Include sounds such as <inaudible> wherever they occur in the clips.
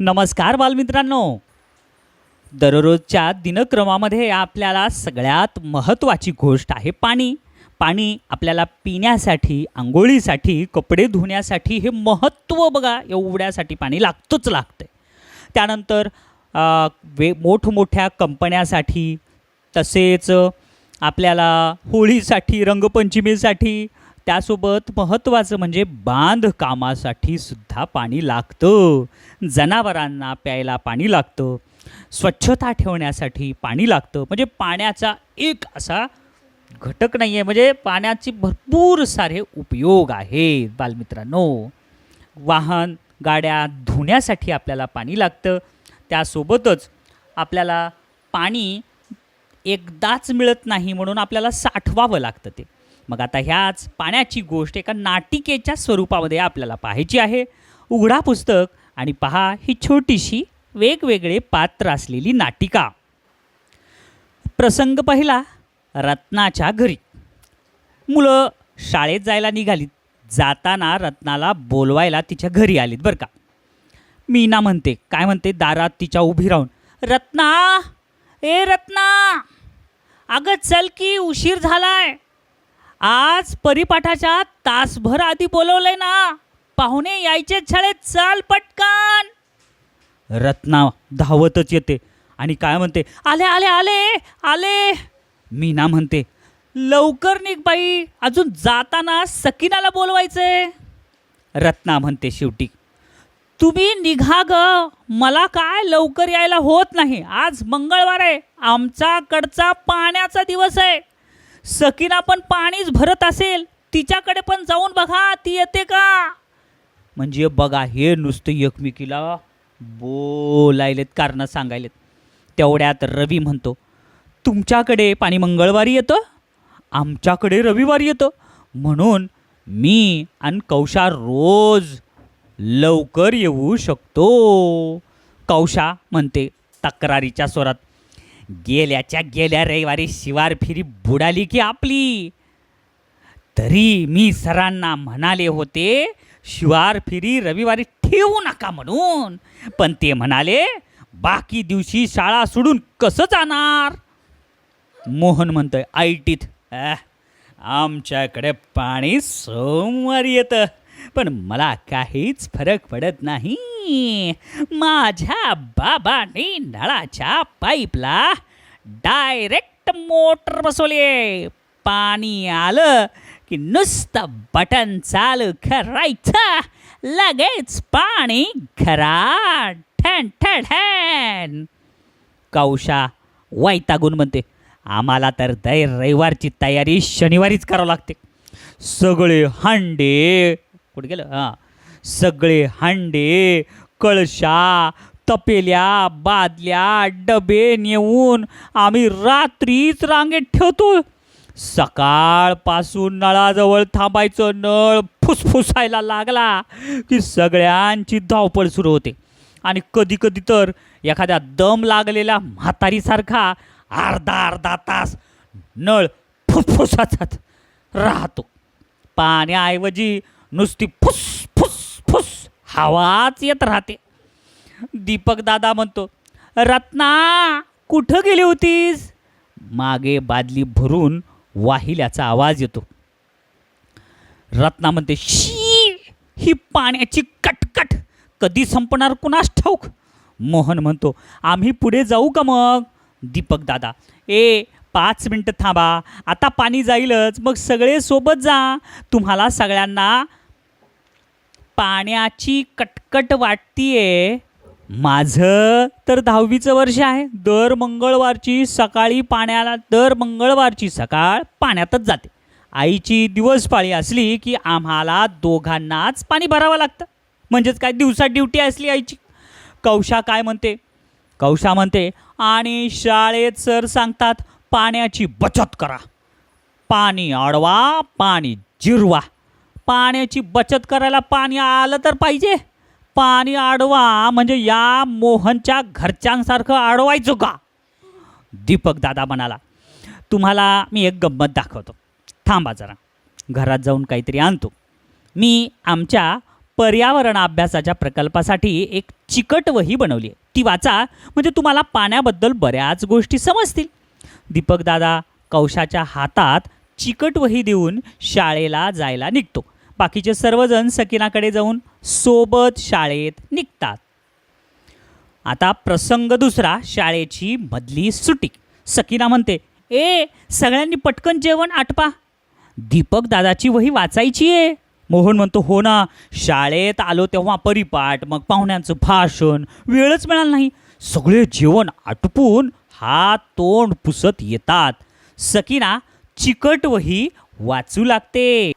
नमस्कार बालमित्रांनो. दररोजच्या दिनक्रमामध्ये आपल्याला सगळ्यात महत्त्वाची गोष्ट आहे पाणी. पाणी आपल्याला पिण्यासाठी आंघोळीसाठी कपडे धुण्यासाठी हे महत्त्व बघा एवढ्यासाठी पाणी लागतंच लागतं त्यानंतर वे मोठमोठ्या कंपन्यासाठी तसेच आपल्याला होळीसाठी रंगपंचमीसाठी त्यासोबत महत्त्वाचं म्हणजे बांधकामासाठी सुद्धा पाणी लागतं. जनावरांना प्यायला पाणी लागतं. स्वच्छता ठेवण्यासाठी पाणी लागतं. म्हणजे पाण्याचा एक असा घटक नाही आहे म्हणजे पाण्याचे भरपूर सारे उपयोग आहेत बालमित्रांनो. वाहन गाड्या धुण्यासाठी आपल्याला पाणी लागतं. त्यासोबतच आपल्याला पाणी एकदाच मिळत नाही म्हणून आपल्याला साठवावं लागतं ते. मग आता ह्याच पाण्याची गोष्ट एका नाटिकेच्या स्वरूपामध्ये आपल्याला पाहायची आहे. उघडा पुस्तक आणि पहा ही छोटीशी वेगवेगळे पात्र असलेली नाटिका. प्रसंग पहिला रत्नाच्या घरी. मुलं शाळेत जायला निघालीत. जाताना रत्नाला बोलवायला तिच्या घरी आलीत बरं का. मीना म्हणते काय म्हणते? दारात तिच्या उभी राहून. रत्ना! ए रत्ना! अगं चल की उशीर झालाय. आज परिपाठाच्या तासभर आधी बोलवलंय ना. पाहुणे यायचे शाळेत चाल पटकन. रत्ना धावतच येते आणि काय म्हणते? आले आले आले आले. मीना म्हणते लवकर निघ बाई. अजून जाताना सकिनाला बोलवायचंय. रत्ना म्हणते शेवटी तुम्ही निघा ग. मला काय लवकर यायला होत नाही. आज मंगळवार आहे. आमच्याकडचा पाण्याचा दिवस आहे. सकीना पण पाणीच भरत असेल. तिच्याकडे पण जाऊन बघा ती येते का? म्हणजे बघा हे नुसतं एकमेकीला बोलायलेत कारणं सांगायलेत. तेवढ्यात रवी म्हणतो तुमच्याकडे पाणी मंगळवारी येतं? आमच्याकडे रविवारी येतं. म्हणून मी आणि कौशा रोज लवकर येऊ शकतो. कौशा म्हणते तक्रारीच्या स्वरात गेल्याच्या गेल्या रविवारी शिवार फिरी बुडाली की आपली. तरी मी सरांना म्हणाले होते शिवार फिरी रविवारी ठेवू नका म्हणून. पण ते म्हणाले बाकी दिवशी शाळा सोडून कसं जाणार? मोहन म्हणतोय आय टीत आमच्याकडे पाणी सोमवारी येतं. पण मला काहीच फरक पडत नाही. माझ्या बाबाने नळाच्या पाईपला डायरेक्ट मोटर बसवली पाणी आलं की नुसतं बटन चालू करायचं. लगेच पाणी घरा ठण ठण. कौशा वैतागून म्हणते आम्हाला तर दर रविवारची तयारी शनिवारीच करावं लागते. सगळे हांडे कुठे गेलं? हां. सगळे हांडे कळशा तपेल्या बादल्या डबे नेऊन आम्ही रात्रीच रांगेत ठेवतो. सकाळपासून नळाजवळ थांबायचं नळ फुसफुसायला लागला की सगळ्यांची धावपळ सुरू होते. आणि कधी कधी तर एखाद्या दम लागलेल्या म्हातारीसारखा अर्धा अर्धा तास नळ फुसफुसाचाच राहतो. पाण्याऐवजी नुसती फुस फुस फुस हवाच येत राहते. दीपक दादा म्हणतो रत्ना कुठं गेली होतीस? मागे बादली भरून वाहिल्याचा आवाज येतो. रत्ना म्हणते शी ही पाण्याची कटकट कधी संपणार कुणास ठाऊक? मोहन म्हणतो आम्ही पुढे जाऊ का मग? दीपक दादा ए पाच मिनटं थांबा. आता पाणी जाईलच. मग सगळे सोबत जा. तुम्हाला सगळ्यांना पाण्याची कटकट वाटतीये. माझं तर दहावीचं वर्ष आहे. दर मंगळवारची सकाळी पाण्याला दर मंगळवारची सकाळ पाण्यातच जाते. आईची दिवसपाळी असली की आम्हाला दोघांनाच पाणी भरावं लागतं. म्हणजेच काय दिवसा ड्युटी असली आईची. कौशा काय म्हणते? कौशा म्हणते आणि शाळेत सर सांगतात पाण्याची बचत करा. पाणी अडवा पाणी जिरवा. पाण्याची बचत करायला पाणी आलं तर पाहिजे. पाणी अडवा म्हणजे या मोहनच्या घरच्यांसारखं अडवायचो का? दीपक दादा म्हणाला तुम्हाला मी एक गंमत दाखवतो. थांबा जरा. घरात जाऊन काहीतरी आणतो. मी आमच्या पर्यावरण अभ्यासाच्या प्रकल्पासाठी एक चिकट वही बनवली आहे. ती वाचा म्हणजे तुम्हाला पाण्याबद्दल बऱ्याच गोष्टी समजतील. दीपकदादा कौशाच्या हातात चिकट वही देऊन शाळेला जायला निघतो. बाकीचे सर्वजण सकिनाकडे जाऊन सोबत शाळेत निघतात. आता प्रसंग दुसरा शाळेची मधली सुटी. सकीना म्हणते ए सगळ्यांनी पटकन जेवण आटपा. दीपक दादाची वही वाचायची आहे. मोहन म्हणतो हो ना शाळेत आलो तेव्हा परिपाठ मग पाहुण्यांचं भाषण वेळच मिळाला नाही. सगळे जेवण आटपून हात तोंड पुसत येतात. सकीना चिकट वही वाचू लागते.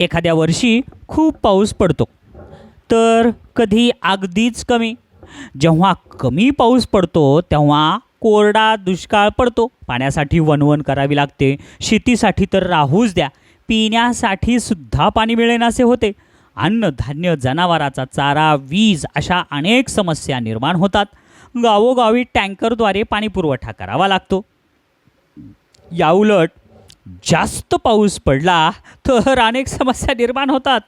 एखाद्या वर्षी खूप पाऊस पडतो. तर कधी अगदीच कमी. जेव्हा कमी पाऊस पडतो तेव्हा कोरडा दुष्काळ पडतो. पाण्यासाठी वणवण करावी लागते. शेतीसाठी तर राहूच द्या. पिण्यासाठी सुद्धा पाणी मिळेनासे होते. अन्नधान्य जनावराचा चारा वीज अशा अनेक समस्या निर्माण होतात. गावोगावी टँकरद्वारे पाणीपुरवठा करावा लागतो. याउलट जास्त पाऊस पडला तर अनेक समस्या निर्माण होतात.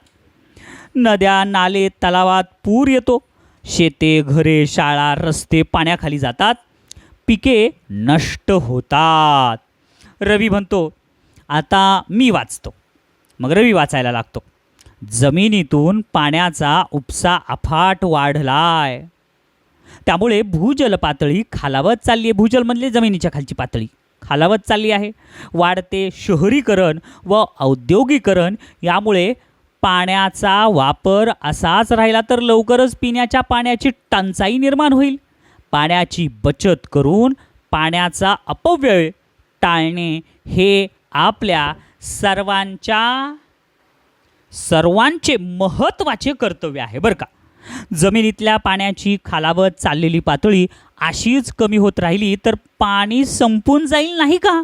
नद्या नाले तलावात पूर येतो. शेते घरे शाळा रस्ते पाण्याखाली जातात. पिके नष्ट होतात. रवी म्हणतो आता मी वाचतो. मग रवी वाचायला लागतो. जमिनीतून पाण्याचा उपसा अफाट वाढलाय. त्यामुळे भूजल पातळी खालावत चालली आहे. भूजल म्हणजे जमिनीच्या खालची पातळी खालावत चालली आहे. वाढते शहरीकरण व औद्योगिकरण यामुळे पाण्याचा वापर असाच राहिला तर लवकरच पिण्याच्या पाण्याची टंचाई निर्माण होईल. पाण्याची बचत करून पाण्याचा अपव्यय टाळणे हे आपल्या सर्वांच्या सर्वांचे महत्त्वाचे कर्तव्य आहे बरं का? जमिनीतल्या पाण्याची खालावत चाललेली पातळी अशीच कमी होत राहिली तर पाणी संपून जाईल नाही का?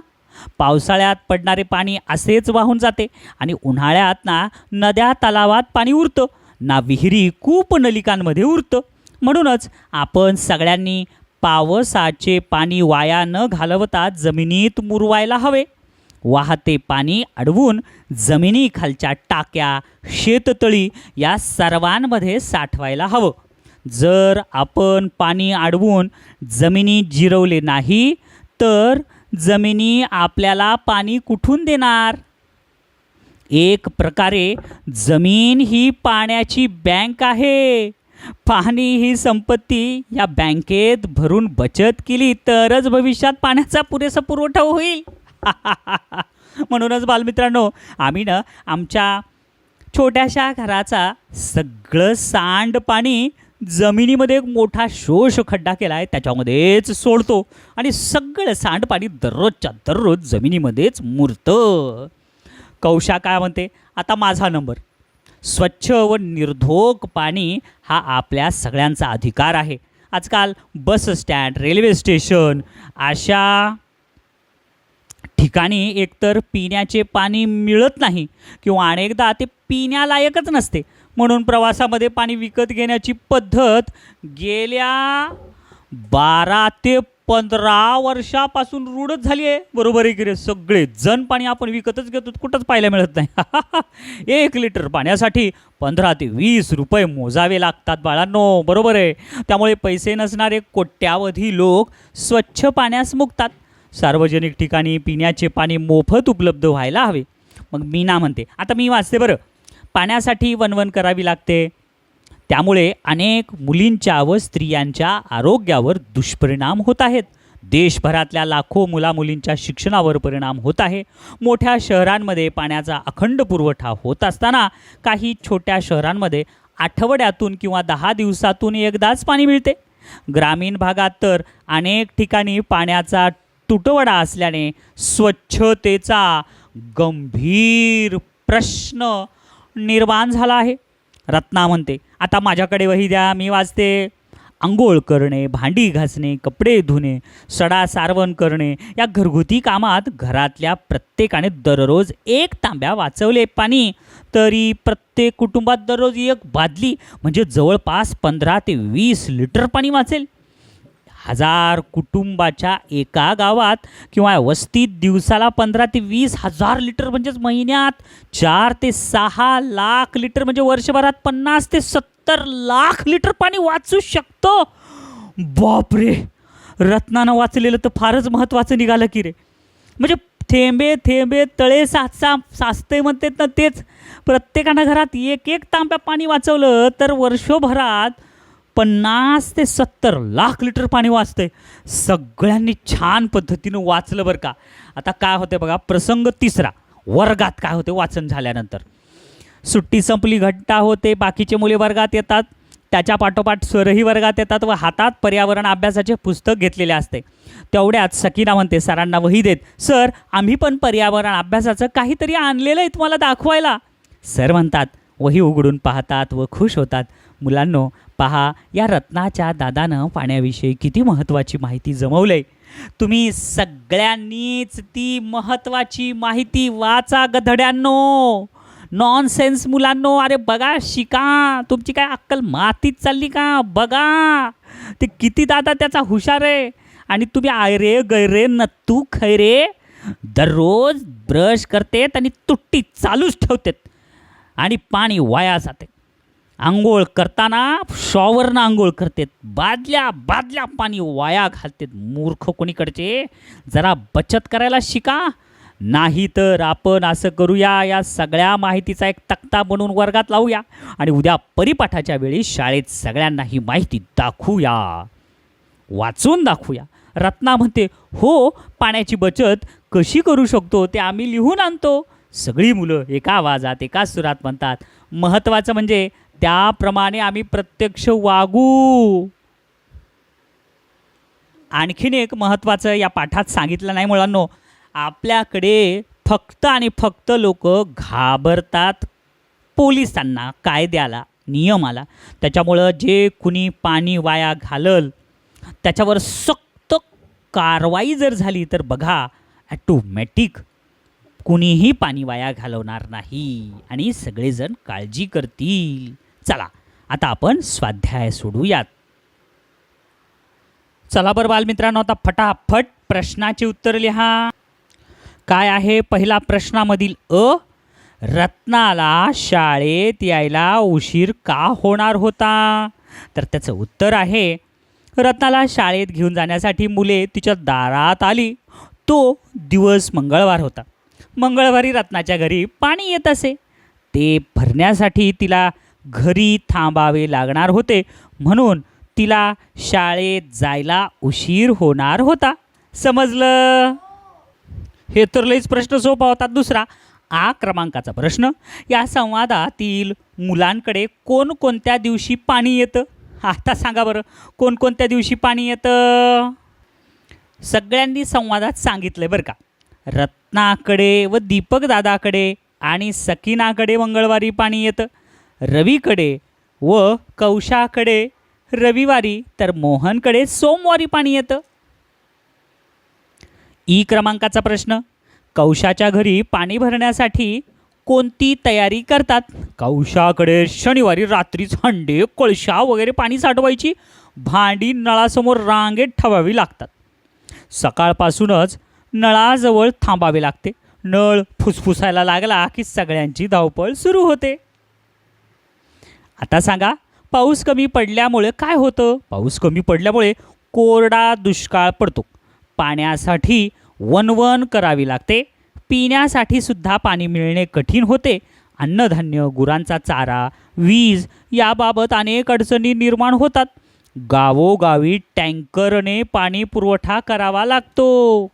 पावसाळ्यात पडणारे पाणी असेच वाहून जाते आणि उन्हाळ्यात ना नद्या तलावात पाणी उरतं ना विहिरी कूप नलिकांमध्ये उरतं. म्हणूनच आपण सगळ्यांनी पावसाचे पाणी वाया न घालवता जमिनीत मुरवायला हवे. वाहते पाणी अडवून जमिनीखालच्या टाक्या शेततळी या सर्वांमध्ये साठवायला हवं. जर आपण पाणी अडवून जमिनी जिरवले नाही तर जमिनी आपल्याला पाणी कुठून देणार? एक प्रकारे जमीन ही पाण्याची बँक आहे. पाणी ही संपत्ती या बँकेत भरून बचत केली तरच भविष्यात पाण्याचा पुरेसा पुरवठा होईल. <laughs> म्हणूनच बालमित्रांनो आम्ही ना आमच्या छोट्याशा घराचा सगळं सांडपाणी जमिनीमध्ये एक मोठा शोष खड्डा केला आहे त्याच्यामध्येच सोडतो. आणि सगळं सांडपाणी दररोजच्या दररोज जमिनीमध्येच मुरतं. कौशा काय म्हणते? आता माझा नंबर. स्वच्छ व निर्धोक पाणी हा आपल्या सगळ्यांचा अधिकार आहे. आजकाल बस स्टँड रेल्वे स्टेशन अशा ठिकाणी एकतर पिण्याचे पाणी मिळत नाही किंवा अनेकदा ते पिण्यालायकच नसते. म्हणून प्रवासामध्ये पाणी विकत घेण्याची पद्धत गेल्या बारा ते पंधरा वर्षापासून रूढच झाली आहे. बरोबर आहे की रे सगळे जण पाणी आपण विकतच घेतो कुठंच पाहायला मिळत नाही. <laughs> एक लिटर पाण्यासाठी पंधरा ते वीस रुपये मोजावे लागतात बाळांनो. बरोबर आहे. त्यामुळे पैसे नसणारे कोट्यावधी लोक स्वच्छ पाण्यास मुकतात. सार्वजनिक ठिकाणी पिण्याचे पाणी मोफत उपलब्ध व्हायला हवे. मग मी ना म्हणते. आता मी वाचते बरं. पाण्यासाठी वनवन करावी लागते. त्यामुळे अनेक मुलींच्या व स्त्रियांच्या आरोग्यावर दुष्परिणाम होत आहेत. देशभरातल्या लाखो मुलामुलींच्या शिक्षणावर परिणाम होत आहे. मोठ्या शहरांमध्ये पाण्याचा अखंड पुरवठा होत असताना काही छोट्या शहरांमध्ये आठवड्यातून किंवा दहा दिवसातून एकदाच पाणी मिळते. ग्रामीण भागात तर अनेक ठिकाणी पाण्याचा तुटवडा असल्याने स्वच्छतेचा गंभीर प्रश्न निर्माण झाला आहे. रत्ना म्हणते आता माझ्याकडे वही द्या मी वाचते आंघोळ करणे भांडी घासणे कपडे धुणे सडा सारवण करणे या घरगुती कामात घरातल्या प्रत्येकाने दररोज एक तांब्या वाचवले. पाणी तरी प्रत्येक कुटुंबात दररोज एक बादली म्हणजे जवळपास पंधरा ते वीस लिटर पाणी वाचेल. हजार कुटुंबाच्या एका गावात किंवा वस्तीत दिवसाला पंधरा ते वीस हजार लिटर म्हणजेच महिन्यात चार ते सहा लाख लिटर म्हणजे वर्षभरात पन्नास ते सत्तर लाख लिटर पाणी वाचू शकतो. बापरे! रत्नानं वाचलेलं तर फारच महत्त्वाचं निघालं की रे. म्हणजे थेंबे थेंबे तळे साचा साचते म्हणतात ना तेच. प्रत्येकानं घरात एक एक तांब्या पाणी वाचवलं तर वर्षभरात पन्नास ते सत्तर लाख लिटर पाणी वाचतंय. सगळ्यांनी छान पद्धतीनं वाचलं बरं का. आता काय होते बघा प्रसंग तिसरा. वर्गात काय होते वाचन झाल्यानंतर. सुट्टी संपली घंटा होते बाकीचे मुले वर्गात येतात. त्याच्या पाठोपाठ स्वरही वर्गात येतात व हातात पर्यावरण अभ्यासाचे पुस्तक घेतलेले असते. तेवढ्यात सकीना म्हणते सरांना वही देत. सर आम्ही पण पर्यावरण अभ्यासाचं काहीतरी आणलेलं आहे तुम्हाला दाखवायला. सर म्हणतात वही उघडून पाहतात व खुश होतात. मुलांनो पहा या रत्नाच्या दादानं पाण्याविषयी किती महत्त्वाची माहिती जमवलंय. तुम्ही सगळ्यांनीच ती महत्त्वाची माहिती वाचा गधड्यांनो नॉनसेन्स मुलांनो अरे बघा शिका. तुमची काय अक्कल मातीत चालली का? बघा. ते किती दादा त्याचा हुशार आहे. आणि तुम्ही आयरे गैरे नत्तू खैरे दररोज ब्रश करतेत आणि तुट्टी चालूच ठेवतेत. आणि पाणी वाया जाते. आंघोळ करताना शॉवरनं आंघोळ करतेत. बादल्या बादल्या पाणी वाया घालतात. मूर्ख कोणीकडचे? जरा बचत करायला शिका. नाही तर आपण असं करूया या सगळ्या माहितीचा एक तक्ता बनवून वर्गात लावूया आणि उद्या परिपाठाच्या वेळी शाळेत सगळ्यांना ही माहिती दाखवूया. वाचून दाखवूया. रत्ना म्हणते हो पाण्याची बचत कशी करू शकतो ते आम्ही लिहून आणतो. सगळी मुलं एका आवाजात एका सुरात म्हणतात. महत्त्वाचं म्हणजे त्याप्रमाणे आम्ही प्रत्यक्ष वागू. आणखीन एक महत्त्वाचं या पाठात सांगितलं नाही मुलांनो आपल्याकडे फक्त आणि फक्त लोक घाबरतात पोलिसांना कायद्याला नियमाला. त्याच्यामुळं जे कुणी पाणी वाया घालल त्याच्यावर सक्त कारवाई जर झाली तर बघा ॲटोमॅटिक कुणीही पाणी वाया घालवणार नाही आणि सगळेजण काळजी करतील. चला आता आपण स्वाध्याय सोडूयात. चला बरं बालमित्रांनो आता फटाफट प्रश्नाचे उत्तर लिहा. काय आहे पहिला प्रश्नामधील अ? रत्नाला शाळेत यायला उशीर का होणार होता? तर त्याचं उत्तर आहे रत्नाला शाळेत घेऊन जाण्यासाठी मुले तिच्या दारात आली. तो दिवस मंगळवार होता. मंगळवारी रत्नाच्या घरी पाणी येत असे. ते भरण्यासाठी तिला घरी थांबावे लागणार होते. म्हणून तिला शाळेत जायला उशीर होणार होता. समजलं? हे तर लईच प्रश्न सोपा होता. दुसरा आ क्रमांकाचा प्रश्न. या संवादातील मुलांकडे कोणकोणत्या दिवशी पाणी येतं? आता सांगा बरं कोणकोणत्या दिवशी पाणी येतं? सगळ्यांनी संवादात सांगितलं बरं का? रत्नाकडे व दीपकदादाकडे आणि सकीनाकडे मंगळवारी पाणी येतं. रवीकडे व कौशाकडे रविवारी तर मोहनकडे सोमवारी पाणी येतं. ई क्रमांकाचा प्रश्न. कौशाच्या घरी पाणी भरण्यासाठी कोणती तयारी करतात? कौशाकडे शनिवारी रात्रीच हंडे कोळशा वगैरे पाणी साठवायची. भांडी नळासमोर रांगेत ठेवावी लागतात. सकाळपासूनच नळाजवळ थांबावे लागते. नळ फुसफुसायला लागला की सगळ्यांची धावपळ सुरू होते. आता सांगा पाऊस कमी पडल्यामुळे काय होतं? पाऊस कमी पडल्यामुळे कोरडा दुष्काळ पडतो. पाण्यासाठी वनवन करावी लागते. पिण्यासाठी सुद्धा पाणी मिळणे कठीण होते. अन्नधान्य गुरांचा चारा वीज याबाबत अनेक अडचणी निर्माण होतात. गावोगावी टँकरने पाणी पुरवठा करावा लागतो.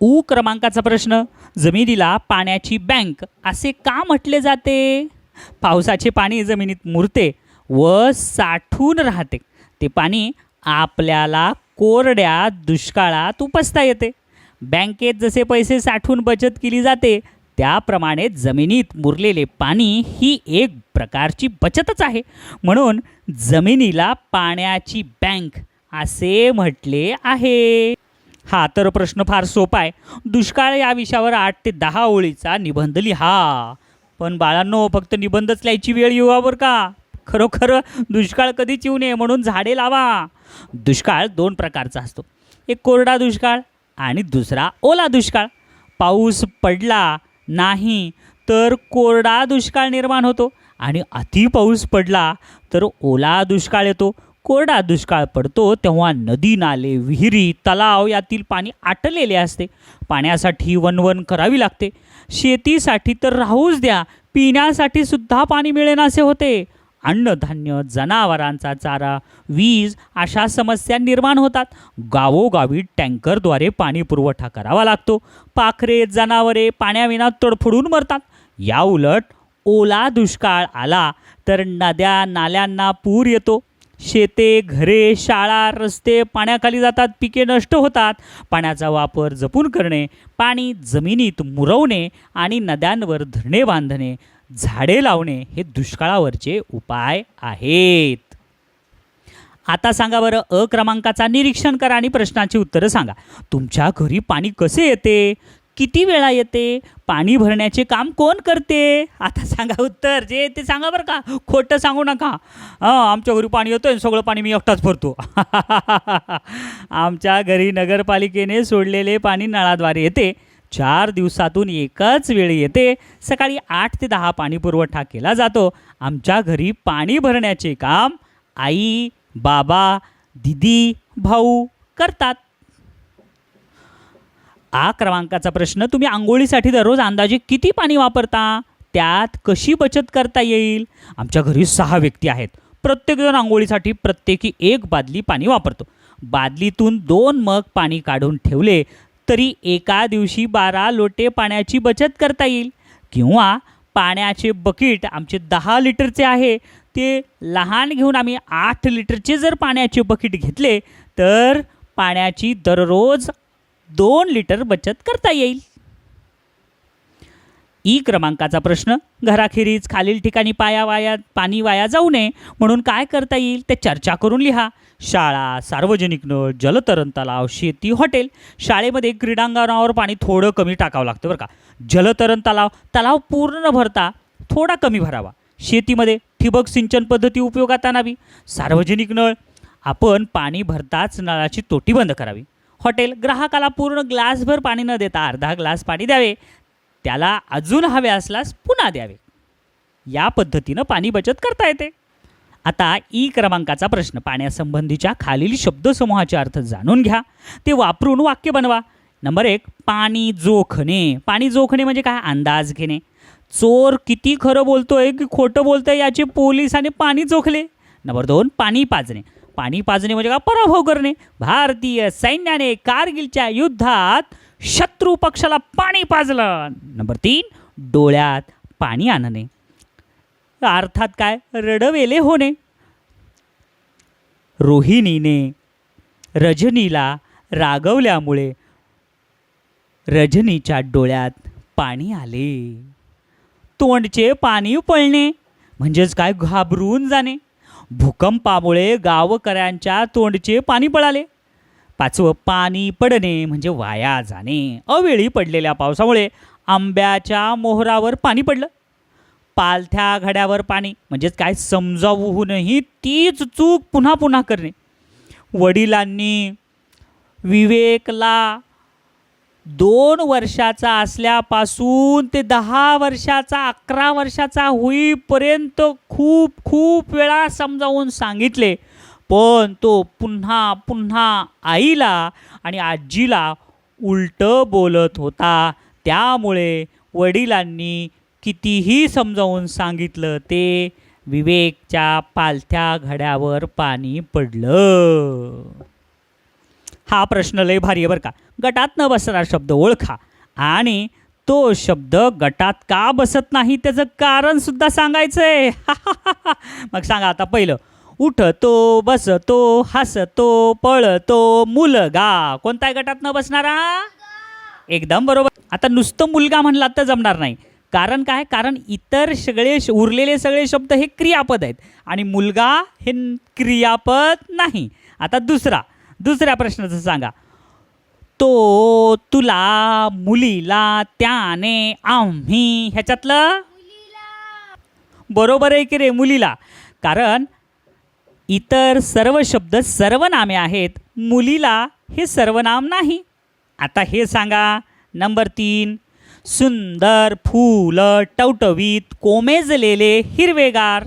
ऊ क्रमांकाचा प्रश्न. जमिनीला पाण्याची बँक असे का म्हटले जाते? पावसाचे पाणी जमिनीत मुरते व साठून राहते. ते पाणी आपल्याला कोरड्या दुष्काळात उपसता येते. बँकेत जसे पैसे साठवून बचत केली जाते त्याप्रमाणे जमिनीत मुरलेले पाणी ही एक प्रकारची बचतच आहे. म्हणून जमिनीला पाण्याची बँक असे म्हटले आहे. हा तर प्रश्न फार सोपा आहे. दुष्काळ या विषयावर आठ ते दहा ओळीचा निबंध लिहा. पण बाळांनो फक्त निबंधच लिहायची वेळ येऊ बरं का? खरोखर दुष्काळ कधीच येऊ नये म्हणून झाडे लावा. दुष्काळ दोन प्रकारचा असतो. एक कोरडा दुष्काळ आणि दुसरा ओला दुष्काळ. पाऊस पडला नाही तर कोरडा दुष्काळ निर्माण होतो आणि अति पाऊस पडला तर ओला दुष्काळ येतो. कोरडा दुष्काळ पडतो तेव्हा नदी नाले विहिरी तलाव यातील पाणी आटलेले असते. पाण्यासाठी वनवन करावी लागते. शेतीसाठी तर राहूच द्या पिण्यासाठी सुद्धा पाणी मिळेनासे होते. अन्नधान्य जनावरांचा चारा वीज अशा समस्या निर्माण होतात. गावोगावी टँकरद्वारे पाणी पुरवठा करावा लागतो. पाखरे जनावरे पाण्याविना तडफडून मरतात. या उलट ओला दुष्काळ आला तर नद्या नाल्यांना पूर येतो. शेते घरे शाळा रस्ते पाण्याखाली जातात पिके नष्ट होतात. पाण्याचा वापर जपून करणे पाणी जमिनीत मुरवणे आणि नद्यांवर धरणे बांधणे झाडे लावणे हे दुष्काळावरचे उपाय आहेत. आता सांगा बरं अ क्रमांकाचा निरीक्षण करा आणि प्रश्नाची उत्तरं सांगा. तुमच्या घरी पाणी कसे येते? किती वेळा येते? पाणी भरण्याचे काम कोण करते? आता सांगा उत्तर. जे ते सांगा बरं का. खोटं सांगू नका. हां आमच्या घरी पाणी येतं सगळं पाणी मी एकटाच भरतो. <laughs> आमच्या घरी नगरपालिकेने सोडलेले पाणी नळाद्वारे येते. चार दिवसातून एकच वेळी येते. सकाळी आठ ते दहा पाणी पुरवठा केला जातो. आमच्या घरी पाणी भरण्याचे काम आई बाबा दिदी भाऊ करतात. आ क्रमांकाचा प्रश्न तुम्ही आंघोळीसाठी दररोज अंदाजे किती पाणी वापरता? त्यात कशी बचत करता येईल? आमच्या घरी सहा व्यक्ती आहेत. प्रत्येकजण आंघोळीसाठी प्रत्येकी एक बादली पाणी वापरतो. बादलीतून दोन मग पाणी काढून ठेवले तरी एका दिवशी बारा लोटे पाण्याची बचत करता येईल. किंवा पाण्याचे बकेट आमचे दहा लिटरचे आहे. ते लहान घेऊन आम्ही आठ लिटरचे जर पाण्याचे बकेट घेतले तर पाण्याची दररोज दोन लिटर बचत करता येईल? ई क्रमांकाचा प्रश्न घराखेरीज खालील ठिकाणी पाया वाया पाणी वाया जाऊ नये म्हणून काय करता येईल ते चर्चा करून लिहा. शाळा सार्वजनिक नळ जलतरण तलाव शेती हॉटेल. शाळेमध्ये क्रीडांगणावर पाणी थोडं कमी टाकावं लागतं बरं का. जलतरण तलाव तलाव पूर्ण न भरता थोडा कमी भरावा. शेतीमध्ये ठिबक सिंचन पद्धती उपयोगात आणावी. सार्वजनिक नळ आपण पाणी भरताच नळाची तोटी बंद करावी. हॉटेल ग्राहकाला पूर्ण ग्लासभर पाणी न देता अर्धा ग्लास पाणी द्यावे. त्याला अजून हवे असल्यास पुन्हा द्यावे. या पद्धतीनं पाणी बचत करता येते. आता ई क्रमांकाचा प्रश्न. पाण्यासंबंधीच्या खालील शब्दसमूहाचे अर्थ जाणून घ्या. ते वापरून वाक्य बनवा. नंबर एक पाणी जोखणे. पाणी जोखणे म्हणजे काय? अंदाज घेणे. चोर किती खरं बोलतोय की खोटं बोलतोय याचे पोलिसाने पाणी जोखले नंबर दोन पाणी पाजणे. पाणी पाजणे म्हणजे का पराभव करणे? भारतीय सैन्याने कारगिलच्या युद्धात शत्रू पक्षाला पाणी पाजलं. नंबर तीन डोळ्यात पाणी आणणे. अर्थात काय? रडवेले होणे. रोहिणीने रजनीला रागवल्यामुळे रजनीच्या डोळ्यात पाणी आले. तोंडचे पाणी पळणे म्हणजेच काय? घाबरून जाणे. भूकंपामुळे गावकऱ्यांच्या तोंडचे पाणी पळाले. पाचवं पाणी पडणे म्हणजे वाया जाणे. अवेळी पडलेल्या पावसामुळे आंब्याच्या मोहरावर पाणी पडलं. पालथ्या घड्यावर पाणी म्हणजेच काय समजावूनही तीच चूक पुन्हा पुन्हा करणे. वडिलांनी विवेकला दोन वर्षाचा असल्यापासून ते दहा वर्षाचा अकरा वर्षाचा होईपर्यंत खूप खूप वेळा समजावून सांगितले. पण तो पुन्हा पुन्हा आईला आणि आजीला उलटं बोलत होता. त्यामुळे वडिलांनी कितीही समजावून सांगितलं ते विवेकच्या पालथ्या घड्यावर पाणी पडलं. हा प्रश्न लय भारी आहे बरं का. गटात न बसणारा शब्द ओळखा. आणि तो शब्द गटात का बसत नाही त्याचं कारण सुद्धा सांगायचंय. <laughs> मग सांगा आता पहिलं. उठतो बसतो हसतो पळतो मुलगा. कोणत्या गटात न बसणारा? एकदम बरोबर. आता नुसतं मुलगा म्हणला तर जमणार नाही. कारण काय? कारण इतर सगळे श- उरलेले सगळे शब्द हे क्रियापद आहेत. आणि मुलगा हे क्रियापद नाही. आता दुसरा दुसऱ्या प्रश्नाचं सांगा. तो तुला मुलीला त्याने आम्ही ह्याच्यातलं बरोबर आहे की रे मुलीला? कारण इतर सर्व शब्द सर्वनामे आहेत. मुलीला हे सर्वनाम नाही. आता हे सांगा. नंबर तीन सुंदर फूल टवटवीत कोमेजलेले हिरवेगार.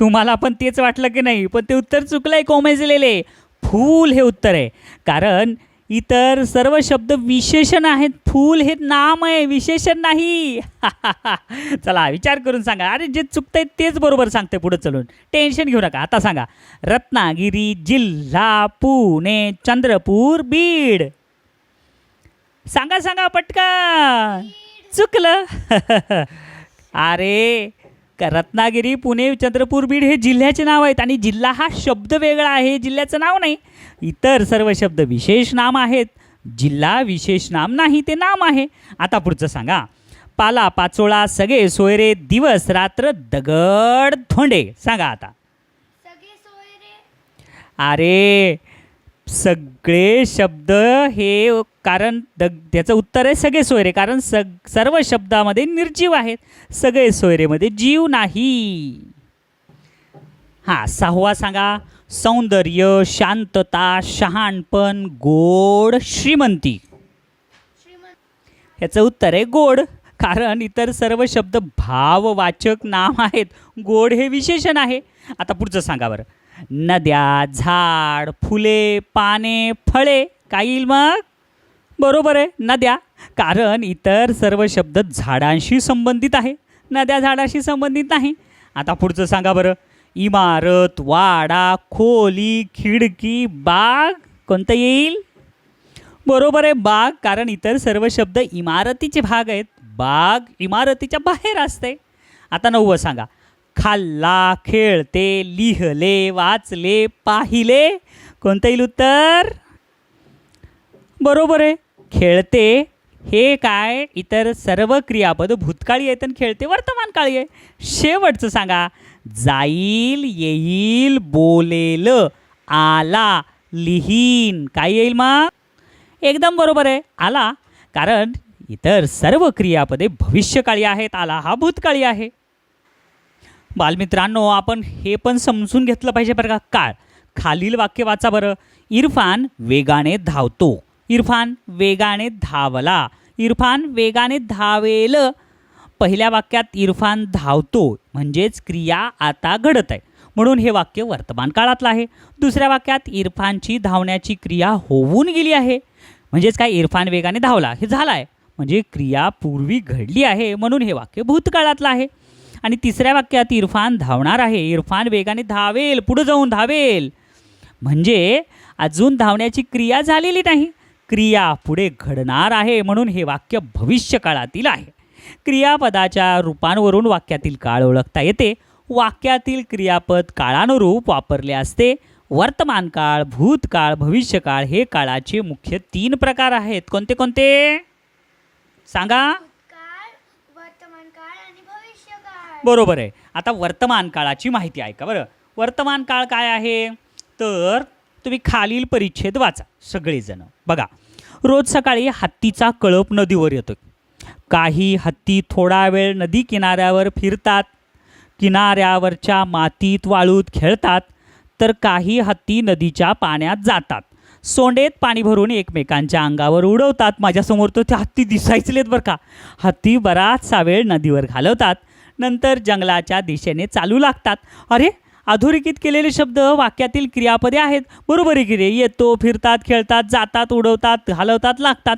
तुम्हाला पण तेच वाटलं की नाही पण ते उत्तर चुकलं आहे कोमेजलेले. फूल हे उत्तर आहे. कारण इतर सर्व शब्द विशेषण आहेत. फूल हे नाम आहे विशेषण नाही. <laughs> चला विचार करून सांगा. अरे जे चुकतंय तेच बरोबर सांगते पुढे चलून. टेन्शन घेऊ नका. आता सांगा. रत्नागिरी जिल्हा पुणे चंद्रपूर बीड. सांगा सांगा पटकन. चुकलं. <laughs> अरे रत्नागिरी पुणे चंद्रपूर बीड हे जिल्ह्याचे नाव आहेत आणि जिल्हा हा शब्द वेगळा आहे जिल्ह्याचं नाव नाही. इतर सर्व शब्द विशेष नाम आहेत. जिल्हा विशेष नाम नाही ते नाम आहे. आता पुढचं सांगा. पाला पाचोळा सगळे सोयरे दिवस रात्र दगड धोंडे. सांगा आता. अरे सगळे शब्द हे कारण द त्याचं उत्तर आहे सगळे सोयरे कारण सग सर्व शब्दामध्ये निर्जीव आहेत. सगळे सोयरेमध्ये जीव नाही. हां सहावा सांगा. सौंदर्य शांतता शहाणपण गोड श्रीमंती. ह्याचं उत्तर आहे गोड कारण इतर सर्व शब्द भाववाचक नाम आहेत. गोड हे विशेषण आहे. आता पुढचं सांगा बरं. नद्या झाड फुले पाने फळे. काय येईल मग? बरोबर आहे नद्या. कारण इतर सर्व शब्द झाडांशी संबंधित आहे. नद्या झाडाशी संबंधित नाही. आता पुढचं सांगा बरं. इमारत वाडा खोली खिडकी बाग कोणतं येईल? बरोबर आहे बाग. कारण इतर सर्व शब्द इमारतीचे भाग आहेत. बाग इमारतीच्या बाहेर असते. आता नववं सांगा. खाल्ला खेळते लिहले वाचले पाहिले. कोणतं येईल उत्तर? बरोबर आहे. खेळते हे काय? इतर सर्व क्रियापद भूतकाळी आहेत आणि खेळते वर्तमान काळी आहे. शेवटचं सांगा. जाईल येईल बोलेल आला लिहीन. काय येईल मग? एकदम बरोबर आहे. आला. कारण इतर सर्व क्रियापदे भविष्यकाळी आहेत. आला हा भूतकाळी आहे. बालमित्रांनो आपण हे पण समजून घेतलं पाहिजे बरं का. काळ. खालील वाक्य वाचा बरं. इरफान वेगाने धावतो. इरफान वेगाने धावला. इरफान वेगाने धावेल. पहिल्या वाक्यात इरफान धावतो म्हणजेच क्रिया आता घडत आहे. म्हणून हे वाक्य वर्तमान काळातलं आहे. दुसऱ्या वाक्यात इरफानची धावण्याची क्रिया होऊन गेली आहे. म्हणजेच काय? इरफान वेगाने धावला. हे झालं आहे. म्हणजे क्रिया पूर्वी घडली आहे. म्हणून हे वाक्य भूतकाळातलं आहे. आणि तिसऱ्या वाक्यात इरफान धावणार आहे. इरफान वेगाने धावेल पुढं जाऊन धावेल. म्हणजे अजून धावण्याची क्रिया झालेली नाही. क्रिया पुढे घडणार आहे म्हणून हे वाक्य भविष्यकाळातील आहे. क्रियापदाच्या रूपांवरून वाक्यातील काळ ओळखता येते. वाक्यातील क्रियापद काळानुरूप वापरले असते. वर्तमान काळ भूतकाळ भविष्यकाळ हे काळाचे मुख्य तीन प्रकार आहेत. कोणते कोणते? सांगा काळ वर्तमान काळ आणि भविष्य काळ बरोबर आहे. आता वर्तमान काळाची माहिती ऐका बरं. वर्तमान काळ काय आहे? तर तुम्ही खालील परिच्छेद वाचा सगळेजण. बघा रोज सकाळी हत्तीचा कळप नदीवर येतो काही हत्ती थोडा वेळ नदी किनाऱ्यावर फिरतात किनाऱ्यावरच्या मातीत वाळूत खेळतात तर काही हत्ती नदीच्या पाण्यात जातात. सोंडेत पाणी भरून एकमेकांच्या अंगावर उडवतात. माझ्यासमोर तो ते हत्ती दिसायचलेत बरं का. हत्ती बराचसा वेळ नदीवर घालवतात. नंतर जंगलाच्या दिशेने चालू लागतात. अरे अधोरेखित केलेले शब्द वाक्यातील क्रियापदे आहेत. बरोबर आहे की रे येतो फिरतात खेळतात जातात उडवतात घालवतात लागतात.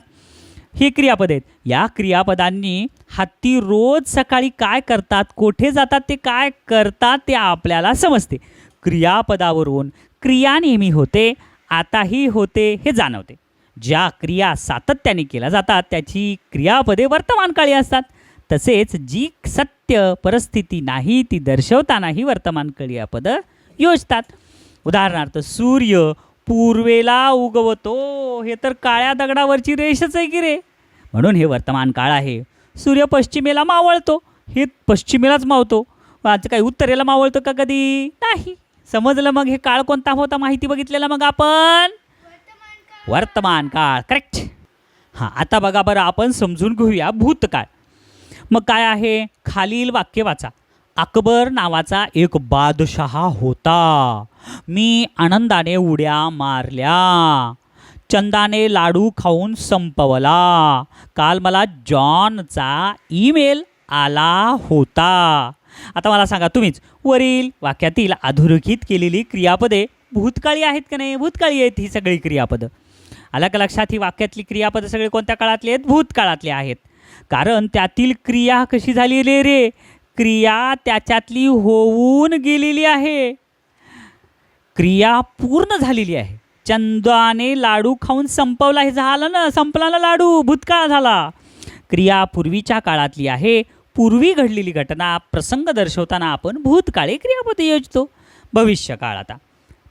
ही क्रियापदे आहेत. या क्रियापदांनी हत्ती रोज सकाळी काय करतात कोठे जातात ते काय करतात ते आपल्याला समजते. क्रियापदावरून क्रिया नेहमी होते आताही होते हे जाणवते. ज्या क्रिया सातत्याने केल्या जातात त्याची क्रियापदे वर्तमान काळी असतात. तसेच जी सत्य परिस्थिती नाही ती दर्शवतानाही वर्तमान क्रियापदं योजतात. उदाहरणार्थ सूर्य पूर्वेला उगवतो हे तर काळ्या दगडावरची रेषच आहे की रे. म्हणून हे वर्तमान काळ आहे. सूर्य पश्चिमेला मावळतो हे पश्चिमेलाच मावतो. आज काही उत्तरेला मावळतो का कधी? नाही. समजलं मग हे काळ कोणता होता माहिती बघितलेला मग आपण? वर्तमान काळ. वर्तमान काळ करेक्ट हां आता बघा बरं आपण समजून घेऊया भूतकाळ. मग काय आहे? खालील वाक्य वाचा. अकबर नावाचा एक बादशहा होता. मी आनंदाने उड्या मारल्या. चंदाने लाडू खाऊन संपवला. काल मला जॉनचा ईमेल आला होता. आता मला सांगा तुम्हीच वरील वाक्यातील अधोरेखित केलेली क्रियापदे भूतकाळी आहेत का नाही? भूतकाळी आहेत ही सगळी क्रियापदं. आलं का लक्षात? ही वाक्यातली क्रियापदं सगळे कोणत्या काळातली आहेत? भूतकाळातली आहेत. कारण त्यातील क्रिया कशी झालेली रे? क्रिया त्याच्यातली होऊन गेलेली आहे. क्रिया पूर्ण झालेली आहे. चंदाने लाडू खाऊन संपवला हे झालं ना संपला ना लाडू भूतकाळ झाला. क्रिया पूर्वीच्या काळातली आहे पूर्वी घडलेली घटना प्रसंग दर्शवताना आपण भूतकाळी क्रियापद योजतो. भविष्यकाळ आता.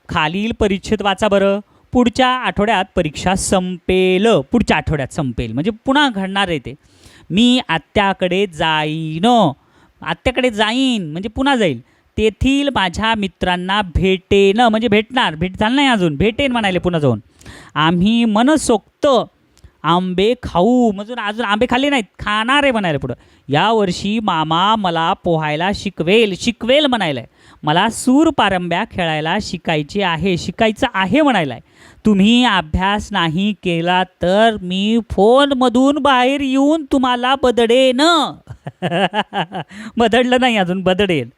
खालील परिच्छेद वाचा बरं. पुढच्या आठवड्यात परीक्षा संपेल. पुढच्या आठवड्यात संपेल. म्हणजे पुन्हा घडणार आहे ते. मी आत्याकडे जाईन. आत्याकडे जाईन म्हणजे पुन्हा जाईल. तेथील माझ्या मित्रांना भेटेन म्हणजे भेटणार भेट झालं नाही अजून भेटेन म्हणाले पुन्हा जाऊन. आम्ही मनसोक्त आंबे खाऊ. म्हणजे अजून आंबे खाल्ले नाहीत खाणार आहे म्हणायला पुढं. यावर्षी मामा मला पोहायला शिकवेल शिकवेल म्हणायला मला सूर पारंब्या खेळायला शिकायची आहे शिकायचं आहे म्हणायला तुम्ही अभ्यास नाही केला तर मी फोनमधून बाहेर येऊन तुम्हाला बदडेन. <laughs> बदडलं नाही अजून बदडेन.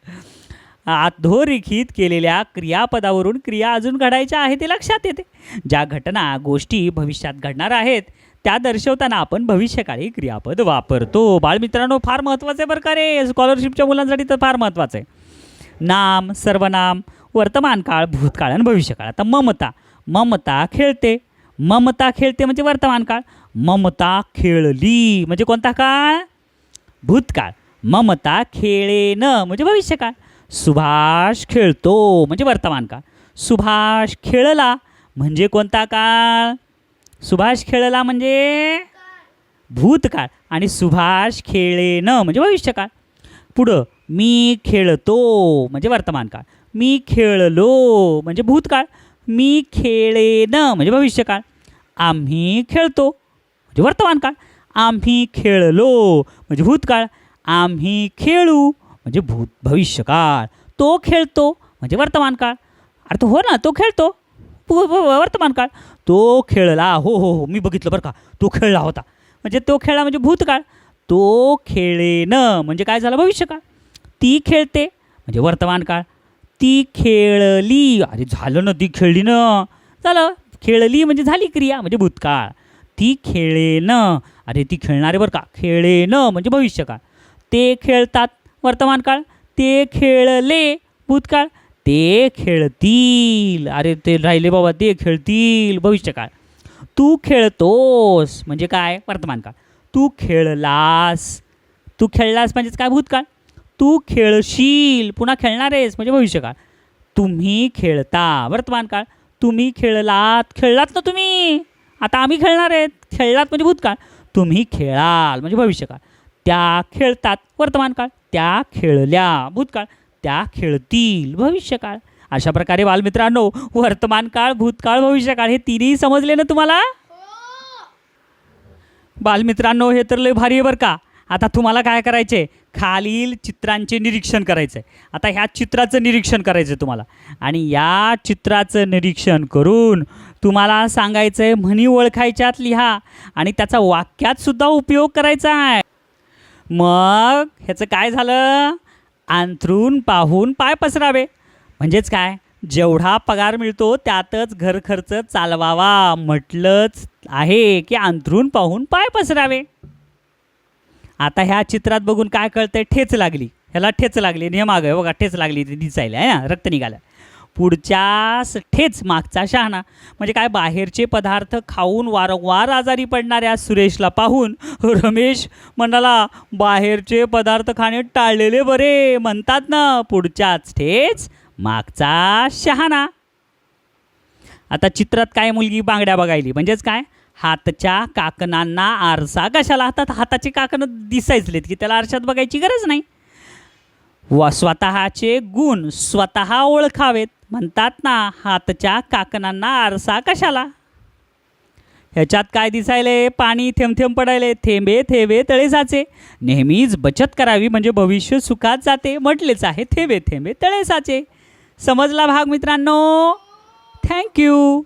अधोरेखित केलेल्या क्रियापदावरून क्रिया अजून घडायच्या आहे ते लक्षात येते. ज्या घटना गोष्टी भविष्यात घडणार आहेत त्या दर्शवताना आपण भविष्यकाळी क्रियापद वापरतो. बाळमित्रांनो फार महत्त्वाचं आहे बरं का रे? स्कॉलरशिपच्या मुलांसाठी तर फार महत्त्वाचं आहे. नाम सर्वनाम वर्तमान काळ भूतकाळ आणि भविष्यकाळ. आता ममता ममता खेळते. ममता खेळते म्हणजे वर्तमान काळ. ममता खेळली म्हणजे कोणता काळ? भूतकाळ. ममता खेळेन म्हणजे भविष्यकाळ. सुभाष खेळतो म्हणजे वर्तमान काळ. सुभाष खेळला म्हणजे कोणता काळ? सुभाष खेळला म्हणजे भूतकाळ. आणि सुभाष खेळेन म्हणजे भविष्यकाळ. पुढं मी खेळतो म्हणजे वर्तमान काळ. मी खेळलो म्हणजे भूतकाळ. मी खेळेन म्हणजे भविष्यकाळ. आम्ही खेळतो म्हणजे वर्तमान काळ. आम्ही खेळलो म्हणजे भूतकाळ. आम्ही खेळू म्हणजे भूत भविष्यकाळ. तो खेळतो म्हणजे वर्तमान काळ. अरे तो हो ना तो खेळतो वर्तमानकाळ वर्तमान काळ. तो खेळला हो हो हो मी बघितलं बरं का. तो खेळला होता. म्हणजे तो खेळला म्हणजे भूतकाळ. तो खेळेन म्हणजे काय झालं भविष्यकाळ. ती खेळते. म्हणजे वर्तमान काळ. ती खेळली. अरे झालं ना ती खेळली ना. झालं. खेळली म्हणजे झाली क्रिया म्हणजे भूतकाळ. ती खेळेन अरे ती खेळणारे बरं का. खेळेन म्हणजे भविष्यकाळ. ते खेळतात वर्तमान काळ. ते खेळले भूतकाळ. ते खेळतील. अरे ते राहिले बाबा ते खेळतील भविष्यकाळ. तू खेळतोस. म्हणजे काय? वर्तमान काळ. तू खेळलास. तू खेळलास म्हणजेच काय? भूतकाळ. तू खेळशील. पुन्हा खेळणार आहेस म्हणजे भविष्यकाळ. तुम्ही खेळता. वर्तमान काळ तुम्ही खेळलात. खेळलात ना तुम्ही. आता आम्ही खेळणार आहेत. खेळलात म्हणजे भूतकाळ. तुम्ही खेळाल म्हणजे भविष्यकाळ. त्या खेळतात. वर्तमान काळ त्या खेळल्या. भूतकाळ. त्या खेळतील भविष्यकाळ. अशा प्रकारे बालमित्रांनो वर्तमान काळ भूतकाळ भविष्यकाळ हे तिन्ही समजले ना तुम्हाला? बालमित्रांनो हे तर लय भारी आहे बरं का. आता तुम्हाला काय करायचे खालील चित्रांचे निरीक्षण करायचं आहे आता ह्या चित्राचं निरीक्षण करायचं आहे तुम्हाला. आणि या चित्राचं निरीक्षण करून तुम्हाला सांगायचं आहे म्हणी ओळखायच्यात लिहा. आणि त्याचा वाक्यात सुद्धा उपयोग करायचा आहे. मग ह्याचं काय झालं? अंथरून पाहून पाय पसरावे. म्हणजेच काय? जेवढा पगार मिळतो त्यातच घर खर्च चालवावा. म्हटलंच आहे की अंथरून पाहून पाय पसरावे. आता ह्या चित्रात बघून काय कळतंय? ठेच लागली. ह्याला ठेच लागली. नियम मागं बघा ठेच लागली ते दिसायला आहे रक्त निघालं. पुढच्या ठेच मागचा शहाणा. म्हणजे काय बाहेरचे पदार्थ खाऊन वारंवार आजारी पडणाऱ्या सुरेशला पाहून रमेश म्हणाला बाहेरचे पदार्थ खाणे टाळलेले बरे म्हणतात ना. पुढच्याच ठेच मागचा शहाणा. आता चित्रात काय मुलगी बांगड्या बघायली? म्हणजेच काय? हातच्या काकणांना आरसा. कशाला हातात? हाताचे काकणं दिसायचलेत की त्याला आरशात बघायची गरज नाही. व स्वतःचे गुण स्वतः ओळखावेत. म्हणतात ना हातच्या काकणांना आरसा कशाला? ह्याच्यात काय दिसायले? पाणी थेंब थेंब पडायले. थेंबे थेंबे तळे साचे. नेहमीच बचत करावी म्हणजे भविष्य सुखात जाते. म्हटलेच आहे थेंबे थेंबे तळे साचे. समजला भाग मित्रांनो? थँक्यू